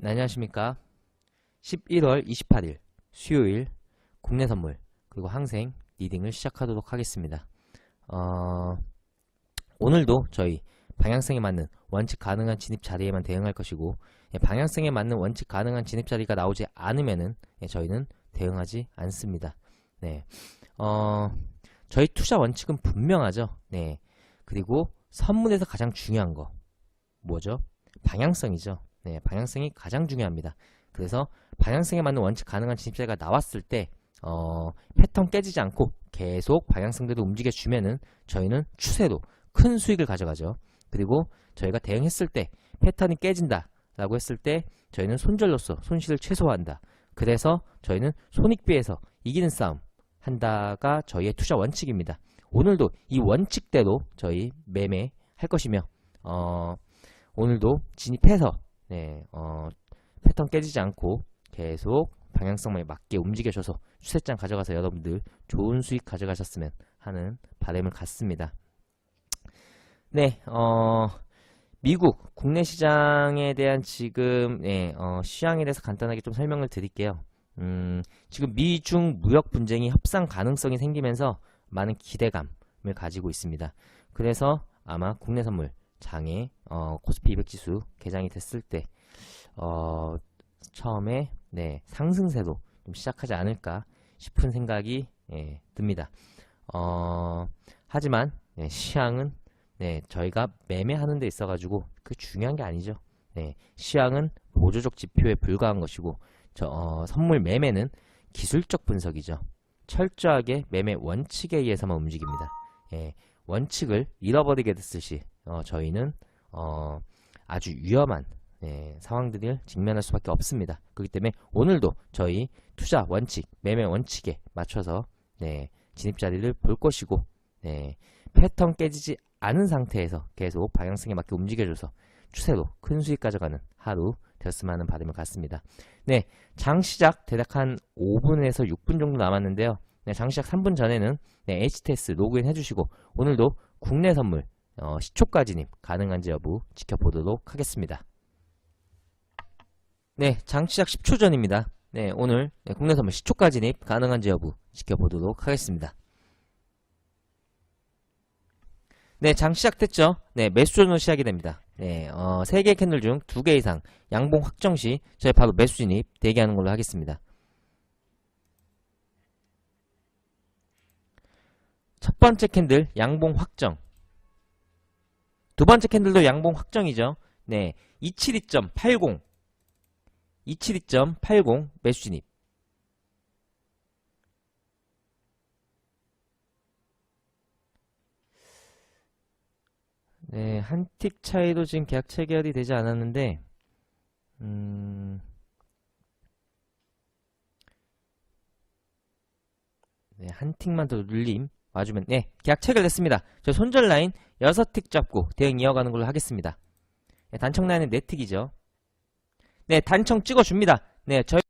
네, 안녕하십니까. 11월 28일 수요일 국내 선물 그리고 항생 리딩을 시작하도록 하겠습니다. 어, 오늘도 저희 방향성에 맞는 원칙 가능한 진입 자리에만 대응할 것이고 예, 방향성에 맞는 원칙 가능한 진입 자리가 나오지 않으면은 예, 저희는 대응하지 않습니다. 네, 어, 저희 투자 원칙은 분명하죠. 네, 그리고 선물에서 가장 중요한 거 뭐죠? 방향성이죠. 네, 방향성이 가장 중요합니다. 그래서 방향성에 맞는 원칙 가능한 진입자가 나왔을 때 어, 패턴 깨지지 않고 계속 방향성대로 움직여주면은 저희는 추세로 큰 수익을 가져가죠. 그리고 저희가 대응했을 때 패턴이 깨진다 라고 했을 때 저희는 손절로서 손실을 최소화한다. 그래서 저희는 손익비에서 이기는 싸움 한다가 저희의 투자 원칙입니다. 오늘도 이 원칙대로 저희 매매 할 것이며 어, 오늘도 진입해서 네, 어, 패턴 깨지지 않고 계속 방향성에 맞게 움직여줘서 추세장 가져가서 여러분들 좋은 수익 가져가셨으면 하는 바람을 갖습니다. 네, 어, 미국 국내 시장에 대한 지금 예, 어, 시황에 대해서 간단하게 좀 설명을 드릴게요. 음, 지금 미중 무역 분쟁이 협상 가능성이 생기면서 많은 기대감을 가지고 있습니다. 그래서 아마 국내 선물 장에 어, 코스피 200 지수 개장이 됐을 때 어, 처음에 네, 상승세로 좀 시작하지 않을까 싶은 생각이 예, 듭니다. 어, 하지만 네, 시황은 네, 저희가 매매하는 데 있어 가지고 그 중요한 게 아니죠. 네, 시황은 보조적 지표에 불과한 것이고 저, 어, 선물 매매는 기술적 분석이죠. 철저하게 매매 원칙에 의해서만 움직입니다. 예, 원칙을 잃어버리게 됐을 시 어, 저희는 어, 아주 위험한 예, 상황들을 직면할 수밖에 없습니다. 그렇기 때문에 오늘도 저희 투자 원칙, 매매 원칙에 맞춰서 네, 진입 자리를 볼 것이고 네, 패턴 깨지지 않은 상태에서 계속 방향성에 맞게 움직여줘서 추세로 큰 수익 가져가는 하루 되었으면 하는 바람을 갖습니다. 네, 장 시작 대략 한 5분에서 6분 정도 남았는데요. 네, 장 시작 3분 전에는 네, HTS 로그인 해주시고 오늘도 국내 선물 어, 진입 가능한지 여부 지켜보도록 하겠습니다. 네, 장 시작 10초 전입니다. 네, 오늘 네, 국내 선물 시초가 진입 가능한지 여부 지켜보도록 하겠습니다. 네, 장 시작됐죠? 네, 매수전으로 시작이 됩니다. 네, 어, 3개 캔들 중 2개 이상 양봉 확정 시 저희 바로 매수 진입 대기하는 걸로 하겠습니다. 첫 번째 캔들 양봉 확정. 두 번째 캔들도 양봉 확정이죠. 네, 272.80 272.80 매수 진입. 네, 한 틱 차이도 지금 계약 체결이 되지 않았는데, 음, 네, 한 틱만 더 눌림 와주면, 네, 계약 체결됐습니다. 저 손절 라인 6틱 잡고 대응 이어가는 걸로 하겠습니다. 네, 단청 라인은 4틱이죠. 네, 단청 찍어줍니다. 네, 저희